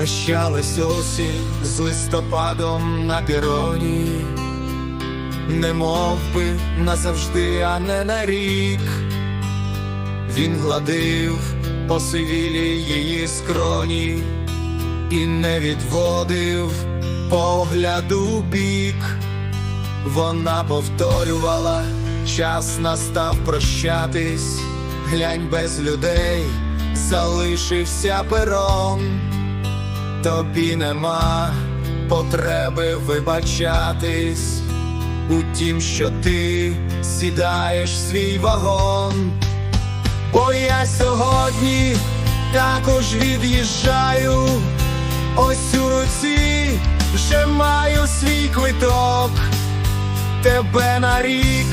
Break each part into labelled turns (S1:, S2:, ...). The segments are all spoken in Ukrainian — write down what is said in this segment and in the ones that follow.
S1: Прощалась осінь з листопадом на піроні, не мов би назавжди, а не на рік. Він гладив посивілі її скроні і не відводив погляду бік. Вона повторювала, час настав прощатись, глянь без людей, залишився перон. Тобі нема потреби вибачатись у тім, що ти сідаєш в свій вагон. Бо я сьогодні також від'їжджаю, ось у руці вже маю свій квиток, тебе на рік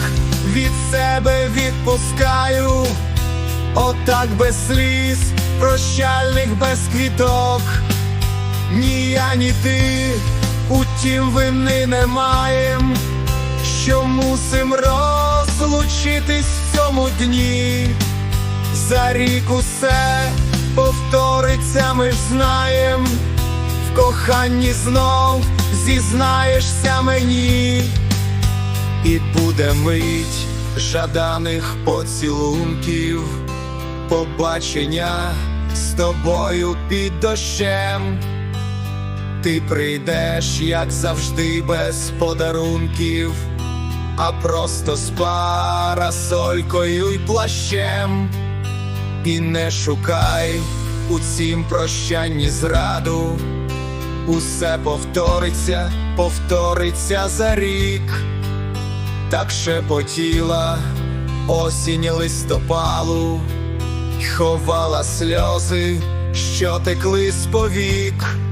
S1: від себе відпускаю, отак без сліз, прощальних без квіток. Ні я, ні ти, утім вини не маєм, що мусим розлучитись в цьому дні. За рік усе повториться, ми ж знаєм, в коханні знов зізнаєшся мені, і буде мить жаданих поцілунків, побачення з тобою під дощем. Ти прийдеш, як завжди, без подарунків, а просто з парасолькою й плащем. І не шукай у цім прощанні зраду, усе повториться, повториться за рік, так шепотіла осінь листопалу, й ховала сльози, що текли з повік.